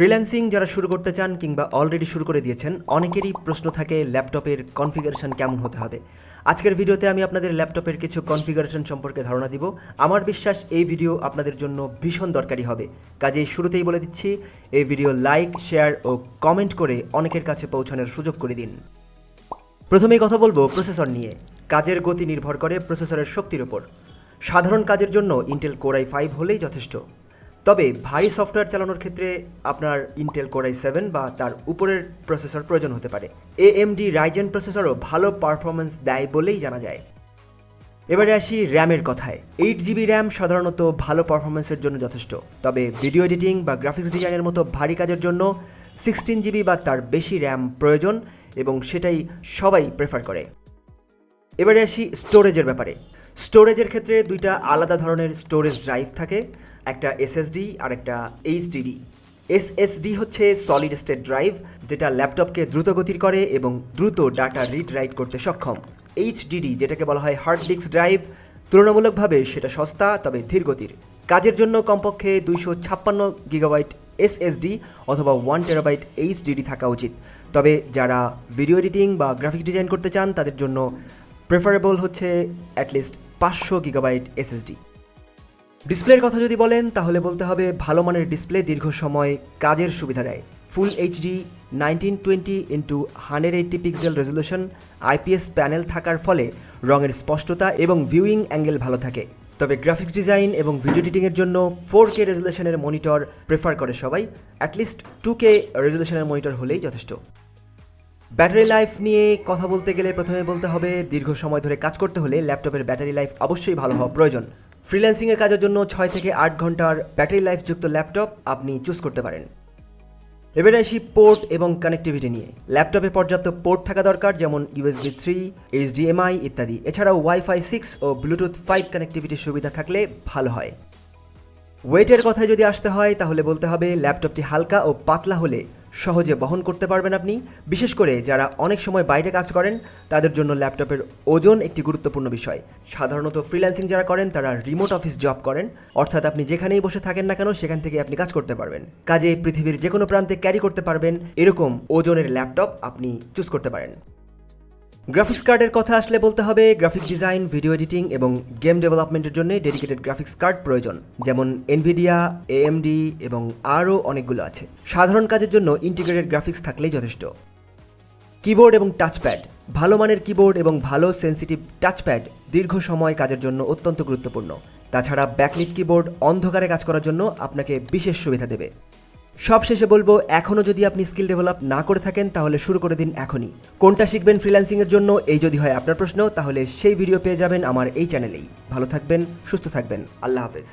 Freelancing যারা শুরু করতে চান কিংবা অলরেডি শুরু করে দিয়েছেন, অনেকেরই প্রশ্ন থাকে ল্যাপটপের কনফিগারেশন কেমন হতে হবে। আজকের ভিডিওতে আমি আপনাদের ল্যাপটপের কিছু কনফিগারেশন সম্পর্কে ধারণা দিব। আমার বিশ্বাস এই ভিডিও আপনাদের জন্য ভীষণ দরকারি হবে। কাজেই শুরুতেই বলে দিচ্ছি, এই ভিডিও লাইক শেয়ার ও কমেন্ট করে অনেকের কাছে পৌঁছানোর সুযোগ করে দিন। প্রথমেই কথা বলব প্রসেসর নিয়ে। কাজের গতি নির্ভর করে প্রসেসরের শক্তির উপর। সাধারণ কাজের জন্য ইন্টেল কোরাই ফাইভ হলেই যথেষ্ট। তবে ভারী সফটওয়্যার চালানোর ক্ষেত্রে আপনার ইন্টেল কোরাই সেভেন বা তার উপরের প্রসেসর প্রয়োজন হতে পারে। এএমডি রাইজেন প্রসেসরও ভালো পারফরমেন্স দেয় বলেই জানা যায়। এবারে আসি র্যামের কথায়। এইট জিবি র্যাম সাধারণত ভালো পারফরমেন্সের জন্য যথেষ্ট। তবে ভিডিও এডিটিং বা গ্রাফিক্স ডিজাইনের মতো ভারী কাজের জন্য সিক্সটিন জিবি বা তার বেশি র্যাম প্রয়োজন এবং সেটাই সবাই প্রেফার করে। এবারে আসি স্টোরেজের ব্যাপারে। স্টোরেজের ক্ষেত্রে দুইটা আলাদা ধরনের স্টোরেজ ড্রাইভ থাকে, একটা এসএসডি আর একটা এইচডিডি এসএসডি হচ্ছে সলিড স্টেট ড্রাইভ যেটা ল্যাপটপকে দ্রুত গতির করে এবং দ্রুত ডাটা রিড রাইট করতে সক্ষম। এইচডিডি যেটাকে বলা হয় হার্ড ডিস্ক ড্রাইভ তুলনামূলকভাবে সেটা সস্তা, তবে ধীর গতির কাজের জন্য কমপক্ষে দুইশো ছাপ্পান্ন গিগাবাইট এসএসডি অথবা ওয়ান টেরাবাইট এইচডিডি থাকা উচিত। তবে যারা ভিডিও এডিটিং বা গ্রাফিক ডিজাইন করতে চান, তাদের জন্য প্রেফারেবল হচ্ছে অ্যাটলিস্ট পাঁচশো গিগাবাইট এসএসডি ডিসপ্লের কথা যদি বলেন, তাহলে বলতে হবে ভালো মানের ডিসপ্লে দীর্ঘ সময় কাজের সুবিধা দেয়। Full HD nineteen twenty into hundred eighty pixel resolution IPS panel থাকার ফলে রঙের স্পষ্টতা এবং ভিউইং অ্যাঙ্গেল ভালো থাকে। তবে গ্রাফিক্স ডিজাইন এবং ভিডিও এডিটিংয়ের জন্য ফোর কে রেজলিউশনের মনিটর প্রেফার করে সবাই। অ্যাটলিস্ট টু কে রেজলিউশনের মনিটর হলেই যথেষ্ট। ব্যাটারি লাইফ নিয়ে কথা বলতে গেলে প্রথমে বলতে হবে, দীর্ঘ সময় ধরে কাজ করতে হলে ল্যাপটপের ব্যাটারি লাইফ অবশ্যই ভালো হওয়া প্রয়োজন। ফ্রিল্যান্সিংয়ের কাজের জন্য ছয় থেকে আট ঘণ্টার ব্যাটারি লাইফ যুক্ত ল্যাপটপ আপনি চুজ করতে পারেন। এবারে আসি পোর্ট এবং কানেক্টিভিটি নিয়ে। ল্যাপটপে পর্যাপ্ত পোর্ট থাকা দরকার, যেমন ইউএসবি থ্রি এইচডিএমআই ইত্যাদি। এছাড়াও ওয়াইফাই সিক্স ও ব্লুটুথ ফাইভ কানেক্টিভিটির সুবিধা থাকলে ভালো হয়। ওয়েটের কথায় যদি আসতে হয়, তাহলে বলতে হবে ল্যাপটপটি হালকা ও পাতলা হলে সহজে বহন করতে পারবেন আপনি। বিশেষ করে যারা অনেক সময় বাইরে কাজ করেন, তাদের জন্য ল্যাপটপের ওজন একটি গুরুত্বপূর্ণ বিষয়। সাধারণত ফ্রিল্যান্সিং যারা করেন, তারা রিমোট অফিস জব করেন। অর্থাৎ আপনি যেখানেই বসে থাকেন না কেন, সেখান থেকে আপনি কাজ করতে পারবেন। কাজে পৃথিবীর যে কোনো প্রান্তে ক্যারি করতে পারবেন। এরকম ওজনের ল্যাপটপ আপনি চুজ করতে পারেন। গ্রাফিক্স কার্ডের কথা আসলে বলতে হবে গ্রাফিক্স ডিজাইন ভিডিও এডিটিং এবং গেম ডেভেলপমেন্টের জন্য ডেডিকেটেড গ্রাফিক্স কার্ড প্রয়োজন। যেমন এনভিডিয়া এএমডি এবং আরও অনেকগুলো আছে। সাধারণ কাজের জন্য ইন্টিগ্রেটেড গ্রাফিক্স থাকলেই যথেষ্ট। কিবোর্ড এবং টাচপ্যাড ভালো মানের কিবোর্ড এবং ভালো সেন্সিটিভ টাচপ্যাড দীর্ঘ সময় কাজের জন্য অত্যন্ত গুরুত্বপূর্ণ। তাছাড়া ব্যাকলিট কিবোর্ড অন্ধকারে কাজ করার জন্য আপনাকে বিশেষ সুবিধা দেবে। সব শেষে বলব এখনও যদি আপনি স্কিল ডেভেলপ না করে থাকেন, তাহলে শুরু করে দিন এখনই। কোনটা শিখবেন ফ্রিল্যান্সিংয়ের জন্য, এই যদি হয় আপনার প্রশ্ন, তাহলে সেই ভিডিও পেয়ে যাবেন আমার এই চ্যানেলেই। ভালো থাকবেন, সুস্থ থাকবেন, আল্লাহ হাফেজ।